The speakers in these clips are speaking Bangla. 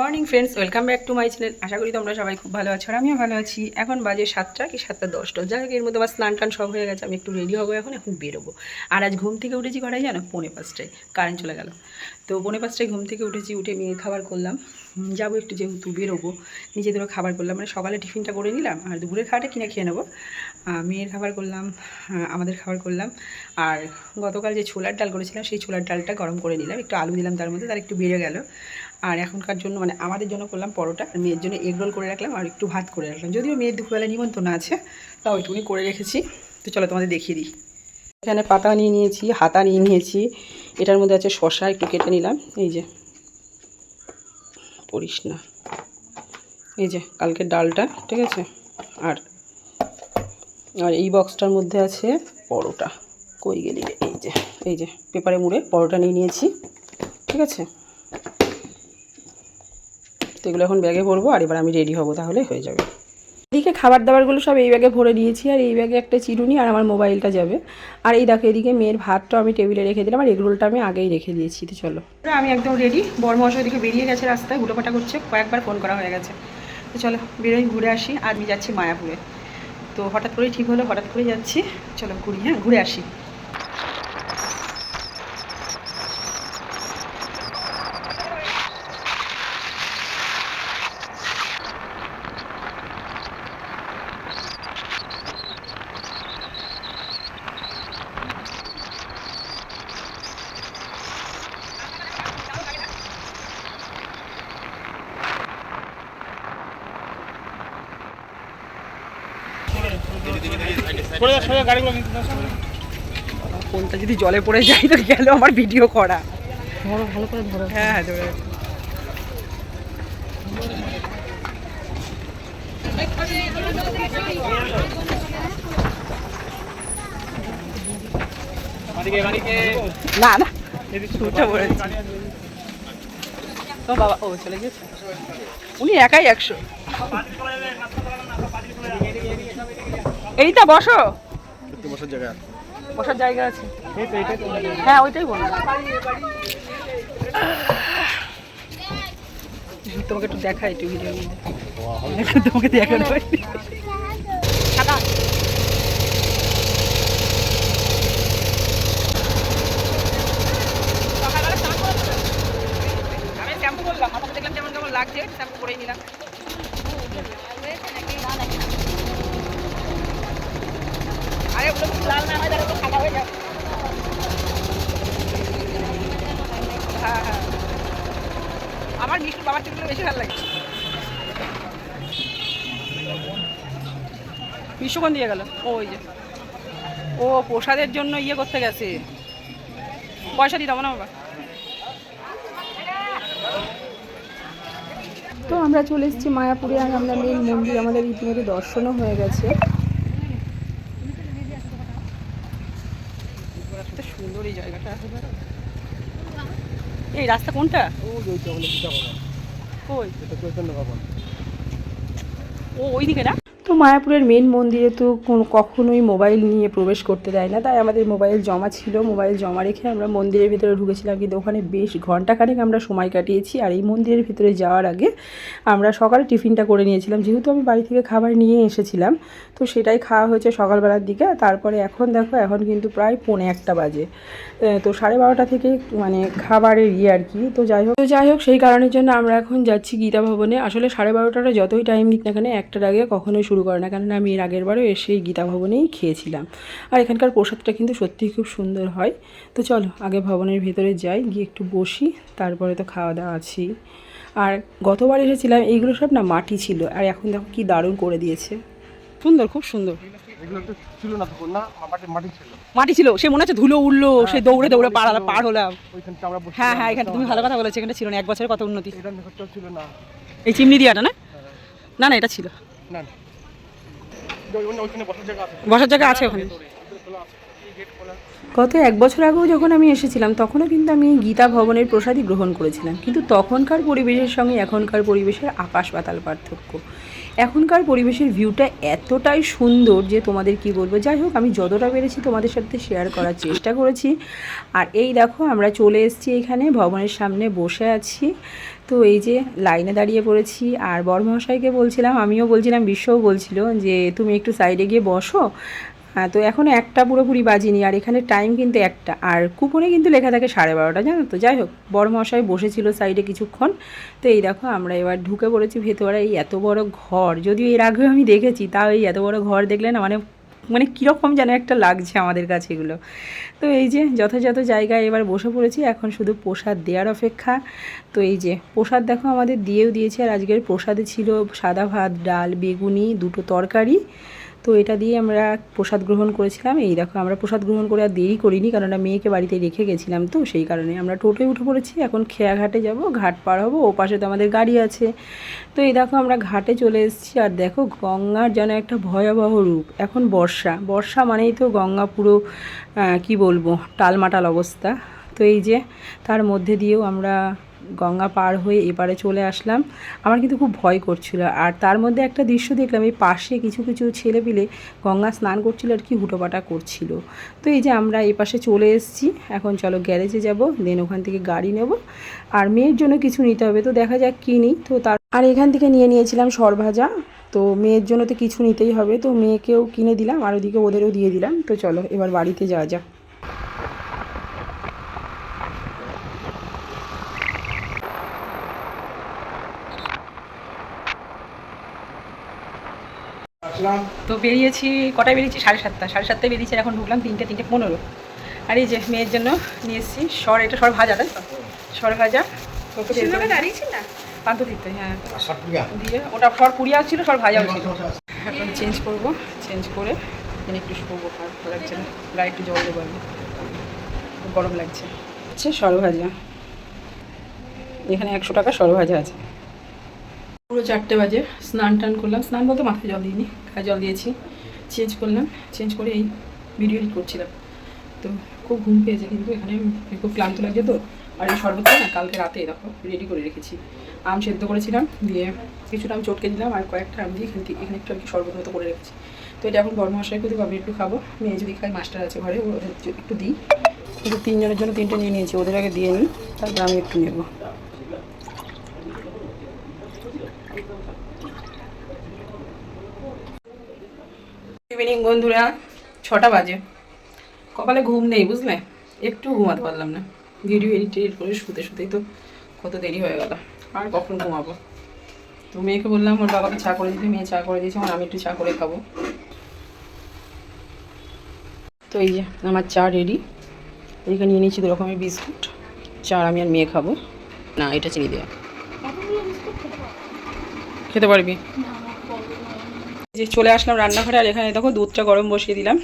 Morning friends welcome back to my channel আশা করি তোমরা সবাই খুব ভালো আছো আর আমিও ভালো আছি। এখন বাজে সাতটা কি সাতটা দশটা যাই হোক, এর মধ্যে আমার স্নান টান সব হয়ে গেছে। আমি একটু রেডি হব এখন এখন বেরোবো। আর আজ ঘুম থেকে উঠেছি কটাই জানো? পৌনে পাঁচটায়। কারেন্ট চলে গেল। তো পৌনে পাঁচটায় ঘুম থেকে উঠেছি, উঠে মেয়ের খাবার করলাম। যাব একটু যেহেতু বেরোবো। নিজেদেরও খাবার করলাম। মানে সকালে টিফিনটা করে নিলাম আর দুপুরের খাবারটা কিনে খেয়ে নেব। মেয়ের খাবার করলাম আমাদের খাবার করলাম। আর গতকাল যে ছোলার ডাল করেছিলাম, সেই ছোলার ডালটা গরম করে নিলাম। একটু আলু দিলাম তার মধ্যে, তার একটু বেড়ে গেল। আর এখনকার জন্য মানে আমাদের জন্য করলাম পরোটা আর মেয়ের জন্য এগরোল করে রাখলাম আর একটু ভাত করে রাখলাম। যদিও মেয়ের দুপুরবেলা নিমন্ত্রণ আছে, তাও ওইটুকুনি করে রেখেছি। তো চলো তোমাদের দেখিয়ে দিই। এখানে পাতা নিয়ে নিয়েছি, হাতা নিয়ে নিয়েছি, এটার মধ্যে আছে শশা, একটু কেটে নিলাম। এই যে পড়িস না। এই যে, কালকের ডালটা, ঠিক আছে? আর আর এই বক্সটার মধ্যে আছে পরোটা। কই গেলি এই যে এই যে, পেপারে মুড়ে পরোটা নিয়ে নিয়েছি, ঠিক আছে? তো এগুলো এখন ব্যাগে ভরবো আর এবার আমি রেডি হব তাহলে হয়ে যাবে। এদিকে খাবার দাবারগুলো সব এই ব্যাগে ভরে দিয়েছি আর এই ব্যাগে একটা চিরুনি আর আমার মোবাইলটা যাবে। আর এই দেখো এদিকে মেয়ের ভাতটা আমি টেবিলে রেখে দিলাম আর এগরোলটা আমি আগেই রেখে দিয়েছি তো চলো। আমি একদম রেডি বর্মশ ওইদিকে বেরিয়ে গেছে রাস্তায় হুটোপাটা করছে কয়েকবার ফোন করা হয়ে গেছে। তো চলো বেরোই ঘুরে আসি আর আমি যাচ্ছি মায়াপুরে। তো হঠাৎ করেই ঠিক হলো হঠাৎ করে যাচ্ছি চলো ঘুরি হ্যাঁ ঘুরে আসি। ফোনটা যদি জলে পড়ে যায় তো গেল আমার ভিডিও করা। ধরো ভালো করে ধরো। হ্যাঁ হ্যাঁ ধরে। না না উঠে পড়েছি। ও বাবা, ও চলে গেছে। উনি একাই একশো। এইটা বসো। বসার জায়গা বসার জায়গা আছে। হ্যাঁ ওইটাই বলো তোমাকে একটু দেখাই একটু ভিডিও মধ্যে তোমাকে দেখানো হয়। সাদা। সকালবেলা স্নান করেছ তো? আমি শ্যাম্পু করলাম আমাকে দেখলাম কেমন কেমন লাগছে তারপর করেই নিলাম। আরে, ওগুলো লাল না হয়, তাহলে তো সাদা হয়ে যাবে। হ্যাঁ হ্যাঁ। আমার মিষ্টি বাবার চুলগুলো বেশি ভালো লাগে। বিশ্বকন দিয়ে গেল? ওই যে। ও, প্রসাদের জন্য ইয়ে করতে গেছে। পয়সা দিতাম না বাবা। তো আমরা চলে এসেছি মায়াপুরে আর আমরা মেন মন্দির আমাদের ইতিমধ্যে দর্শনও হয়ে গেছে। সুন্দর এই জায়গাটা। এই রাস্তা কোনটা? কই? ও ওইদিকে না? তো মায়াপুরের মেন মন্দিরে তো কোনো কখনোই মোবাইল নিয়ে প্রবেশ করতে দেয় না। তাই আমাদের মোবাইল জমা ছিল। মোবাইল জমা রেখে আমরা মন্দিরের ভিতরে ঢুকেছিলাম। কিন্তু ওখানে বেশ ঘন্টাখানেক আমরা সময় কাটিয়েছি। আর এই মন্দিরের ভিতরে যাওয়ার আগে আমরা সকালে টিফিনটা করে নিয়েছিলাম। যেহেতু আমি বাড়ি থেকে খাবার নিয়ে এসেছিলাম, তো সেটাই খাওয়া হয়েছে সকালবেলার দিকে। তারপরে এখন দেখো, এখন কিন্তু প্রায় পৌনে একটা বাজে। তো সাড়ে বারোটা থেকে মানে খাবারের ইয়ে আর কি। তো যাই হোক, তো যাই হোক, সেই কারণের জন্য আমরা এখন যাচ্ছি গীতা ভবনে। আসলে সাড়ে বারোটাটা যতই টাইম দিক না কেন, একটার আগে কখনোই শুরু করে না। কেননা আমি এর আগের বারও এসে এই গীতা ভবনেই খেয়েছিলাম। আর এখানকার প্রসাদটা কিন্তু সত্যিই খুব সুন্দর হয়। তো চলো আগে ভবনের ভেতরে যাই গিয়ে একটু বসি তারপরে তো খাওয়া দাওয়া আছি। আর গতবার এসেছিলাম এইগুলো সব না মাটি ছিল। আর এখন দেখো কি দারুণ করে দিয়েছে। সুন্দর খুব সুন্দর। ছিল না তখন না? মাটি ছিল। মাটি ছিল সে মনে হচ্ছে ধুলো উঠল সে দৌড়ে দৌড়ে পার পার হলাম। হ্যাঁ হ্যাঁ এখানে তুমি ভালো কথা বলেছ এখানে ছিল না এক বছরের কত উন্নতি। ছিল না। এই চিমনি দিয়াটা না? না না এটা ছিল। না না। ওই- ওই- ওইখানে বসার জায়গা আছে? বসার জায়গা আছে ওখানে। গত এক বছর আগেও যখন আমি এসেছিলাম, তখনও কিন্তু আমি গীতা ভবনের প্রসাদই গ্রহণ করেছিলাম। কিন্তু তখনকার পরিবেশের সঙ্গে এখনকার পরিবেশের আকাশ পাতাল পার্থক্য। এখনকার পরিবেশের ভিউটা এতটাই সুন্দর যে তোমাদের কি বলব? যাই হোক, আমি যতটা পেরেছি তোমাদের সাথে শেয়ার করার চেষ্টা করেছি। আর এই দেখো, আমরা চলে এসেছি এখানে, ভবনের সামনে বসে আছি। তো এই যে লাইনে দাঁড়িয়ে পড়েছি, আর বড়মহাশয়কে বলছিলাম, আমিও বলছিলাম, বিশ্বও বলছিল যে, তুমি একটু সাইডে গিয়ে বসো। তো এখনও একটা পুরোপুরি বাজিনি, আর এখানে টাইম কিন্তু একটা। আর কুপনে কিন্তু লেখা থাকে সাড়ে বারোটা, জানো তো? যাই হোক বড় মশাই বসেছিল সাইডে কিছুক্ষণ। তো এই দেখো, আমরা এবার ঢুকে পড়েছি ভেতরে, এই এত বড় ঘর। যদিও এর আগেও আমি দেখেছি, তাও এই এত বড় ঘর দেখলে না মানে মানে কীরকম যেন একটা লাগছে আমাদের কাছে এগুলো। তো এই যে, যথাযথ জায়গায় এবার বসে পড়েছি, এখন শুধু প্রসাদ দেওয়ার অপেক্ষা। তো এই যে, প্রসাদ দেখো আমাদের দিয়েও দিয়েছে, আর আজকের প্রসাদে ছিল সাদা ভাত, ডাল, বেগুনি, দুটো তরকারি। তো এটা দিয়ে আমরা প্রসাদ গ্রহণ করেছিলাম। এই দেখো, আমরা প্রসাদ গ্রহণ করে আর দেরি করিনি কারণ মেয়েকে বাড়িতে রেখে গেছিলাম তো, সেই কারণে আমরা টোটোয় উঠে পড়েছি। এখন খেয়া ঘাটে যাব, ঘাট পার হব, ও পাশে তো আমাদের গাড়ি আছে। তো এই দেখো, আমরা ঘাটে চলে এসেছি আর দেখো, গঙ্গার যেন একটা ভয়াবহ রূপ। এখন বর্ষা বর্ষা মানেই তো গঙ্গা পুরো কি বলব, টালমাটাল অবস্থা। তো এই যে, তার মধ্যে দিয়েও আমরা গঙ্গা পার হয়ে এপারে চলে আসলাম। আমার কিন্তু খুব ভয় করছিল। আর তার মধ্যে একটা দৃশ্য দেখলাম, এই পাশে কিছু কিছু ছেলে পিলে গঙ্গা স্নান করছিল আর কি হুটোপাটা করছিল। তো এই যে আমরা এই পাশে চলে এসেছি। এখন চলো গ্যারেজে যাব দেন ওখান থেকে গাড়ি নেব। আর মেয়ের জন্য কিছু নিতে হবে, তো দেখা যাক কী নিই। তো তার আর এখান থেকে নিয়ে নিয়েছিলাম সরভাজা। তো মেয়ের জন্য তো কিছু নিতেই হবে। তো মেয়েকেও কিনে দিলাম, আর ওদিকে ওদেরও দিয়ে দিলাম। তো চলো এবার বাড়িতে যাওয়া যাক। তো বেরিয়েছি কটায় বেরিয়েছি? সাড়ে সাতটা। সাড়ে সাতটায় বেরিয়েছি এখন ঢুকলাম তিনটে তিনটে পনেরো। আর এই যে মেয়ের জন্য নিয়ে এসেছি সর এটা সর ভাজা তাই তো? সর ভাজা। দাঁড়িয়েছি না? পান্ত হ্যাঁ। দিয়ে ওটা সর পুড়িয়া ছিল সর ভাজাও ছিল এখন চেঞ্জ করব চেঞ্জ করে এখানে একটু শুকোবো লাগছে না গায়ে একটু জল দেবো আমি। গরম লাগছে। হচ্ছে সর ভাজা। এখানে একশো টাকা সর ভাজা আছে। পুরো চারটে বাজে, স্নান টান করলাম। স্নান বলতে মাথায় জল দিইনি, গায়ে জল দিয়েছি। চেঞ্জ করলাম, চেঞ্জ করে এই ভিডিও এডিট করছিলাম। তো খুব ঘুম পেয়েছে, কিন্তু এখানে খুব ক্লান্ত লাগছে তো। আর এই শরবতটা না কালকে রাতে দেখো রেডি করে রেখেছি। আম সেদ্ধ করেছিলাম, দিয়ে কিছুটা আম চটকে দিলাম, আর কয়েকটা আম দিয়ে এখানে এখানে একটু আর কি শরবত মতো করে রেখেছি। তো এটা এখন বড় মশাই কিন্তু আমি একটু খাব। মেয়ে যদি খাই মাস্টার আছে ঘরে, ওদের একটু দিই। কিন্তু তিনজনের জন্য তিনটে নিয়ে নিয়েছি, ওদের আগে দিয়ে নিই, তারপর আমি একটু নেব। ইভিনিং বন্ধুরা, ছটা বাজে। কপালে ঘুম নেই, বুঝলে? একটু ঘুমাতে পারলাম না। ভিডিও এডিট এডিট করে শুতে শুতেই তো কত দেরি হয়ে গেল। আর কখন ঘুমাবো? তো মেয়েকে বললাম, ওর বাবাকে চা করে দিতে, মেয়ে চা করে দিয়েছে আর আমি একটু চা করে খাব। তো এই যে, আমার চা রেডি এদিকে নিয়ে নিয়েছি দু রকমের বিস্কুট। চা আমি আর মেয়ে খাব। না, এটা চিনি দেওয়া। খেতে পারবি? যে চলে আসলাম রান্নাঘরে, আর এখানে দেখো দুধটা গরম বসিয়ে দিলাম।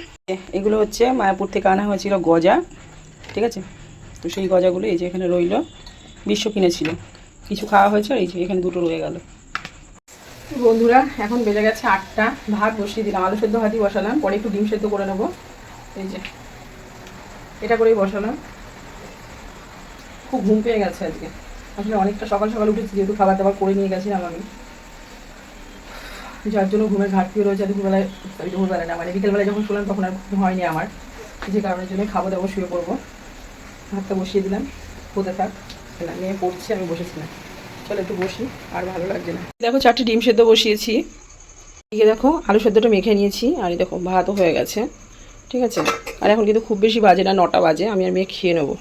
এগুলো হচ্ছে মায়াপুর থেকে আনা হয়েছিল গজা, ঠিক আছে? তো সেই গজাগুলো এই যে এখানে রইল, বিশ্ব কিনেছিল। কিছু খাওয়া হয়েছে, আর এই যে এখানে দুটো রয়ে গেল। বন্ধুরা, এখন বেজে গেছে আটটা, ভাত বসিয়ে দিলাম। আলু সেদ্ধ ভাতই বসালাম, পরে একটু ডিম সেদ্ধ করে নেব। এই যে, এটা করেই বসালাম। খুব ঘুম পেয়ে গেছে আজকে। আসলে অনেকটা সকাল সকাল উঠেছি, যেহেতু খাবার দাবার করে নিয়ে গেছিলাম আমি। যার জন্য ঘুমের ঘাটতি রয়েছে দুপুরবেলায় দুপুরবেলা না মানে বিকেলবেলায় যখন শুনলাম তখন আর হয়নি আমার। যে কারণের জন্য খাব দাবো, শুয়ে পড়ব। ভাতটা বসিয়ে দিলাম, হতে থাক। না মেয়ে পড়ছে, আমি বসেছিলাম। চলো একটু বসি, আর ভালো লাগছে না। দেখো, চারটে ডিম সেদ্ধ বসিয়েছি। এদিকে দেখো, আলু সেদ্ধটা মেখে নিয়েছি, আর দেখো, ভাতও হয়ে গেছে। ঠিক আছে? আর এখন কিন্তু খুব বেশি বাজে না, নটা বাজে, আমি আর মেয়ে খেয়ে নেব।